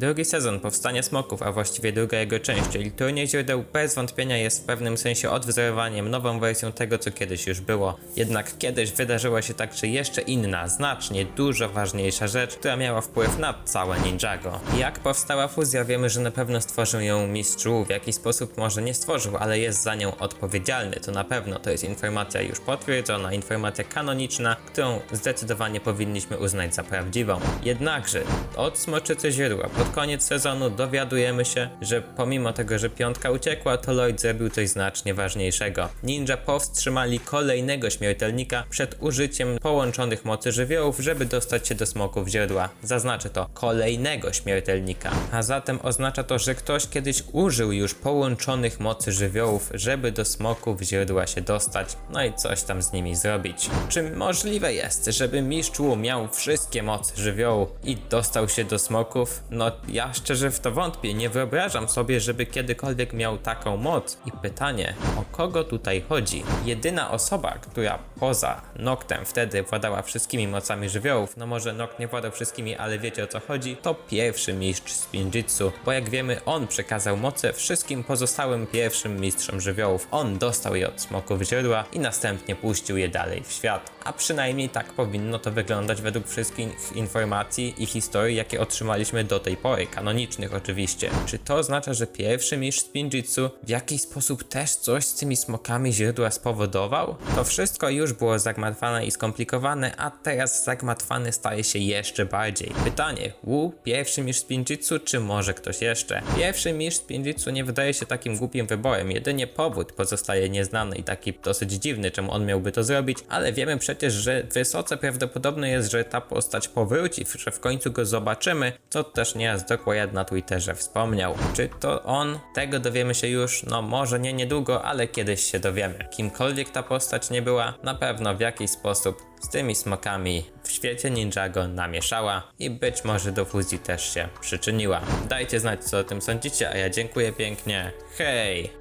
Drugi sezon Powstanie Smoków, a właściwie druga jego część, czyli Turniej Źródeł, bez wątpienia jest w pewnym sensie odwzorowaniem, nową wersją tego, co kiedyś już było. Jednak kiedyś wydarzyła się także jeszcze inna, znacznie dużo ważniejsza rzecz, która miała wpływ na całe Ninjago. Jak powstała fuzja, wiemy, że na pewno stworzył ją mistrz Wu, w jaki sposób może nie stworzył, ale jest za nią odpowiedzialny, to na pewno to jest informacja już potwierdzona, informacja kanoniczna, którą zdecydowanie powinniśmy uznać za prawdziwą. Jednakże od Smoczycy Źródła pod koniec sezonu dowiadujemy się, że pomimo tego, że piątka uciekła, to Lloyd zrobił coś znacznie ważniejszego. Ninja powstrzymali kolejnego śmiertelnika przed użyciem połączonych mocy żywiołów, żeby dostać się do smoków źródła. Zaznaczę to, kolejnego śmiertelnika. A zatem oznacza to, że ktoś kiedyś użył już połączonych mocy żywiołów, żeby do smoków źródła się dostać, no i coś tam z nimi zrobić. Czy możliwe jest, żeby mistrz Wu miał wszystkie mocy żywiołu i dostał się do smoków? No ja szczerze w to wątpię, nie wyobrażam sobie, żeby kiedykolwiek miał taką moc. I pytanie, o kogo tutaj chodzi? Jedyna osoba, która poza Noctem wtedy władała wszystkimi mocami żywiołów, no może Noct nie władał wszystkimi, ale wiecie o co chodzi, to pierwszy mistrz Spinjitzu, bo jak wiemy on przekazał moce wszystkim pozostałym pierwszym mistrzom żywiołów. On dostał je od smoków źródła i następnie puścił je dalej w świat. A przynajmniej tak powinno to wyglądać według wszystkich informacji i historii, jakie otrzymaliśmy do tej pory, kanonicznych oczywiście. Czy to oznacza, że pierwszy mistrz Spinjitzu w jakiś sposób też coś z tymi smokami źródła spowodował? To wszystko już było zagmatwane i skomplikowane, a teraz zagmatwane staje się jeszcze bardziej. Pytanie, Wu, pierwszy mistrz Spinjitzu, czy może ktoś jeszcze? Pierwszy mistrz Spinjitzu nie wydaje się takim głupim wyborem, jedynie powód pozostaje nieznany i taki dosyć dziwny, czemu on miałby to zrobić, ale wiemy przecież, że wysoce prawdopodobne jest, że ta postać powróci, że w końcu go zobaczymy, co też dokładnie na Twitterze wspomniał. Czy to on? Tego dowiemy się już, no może nie niedługo, ale kiedyś się dowiemy. Kimkolwiek ta postać nie była, na pewno w jakiś sposób z tymi smokami w świecie Ninjago namieszała i być może do fuzji też się przyczyniła. Dajcie znać co o tym sądzicie, a ja dziękuję pięknie. Hej!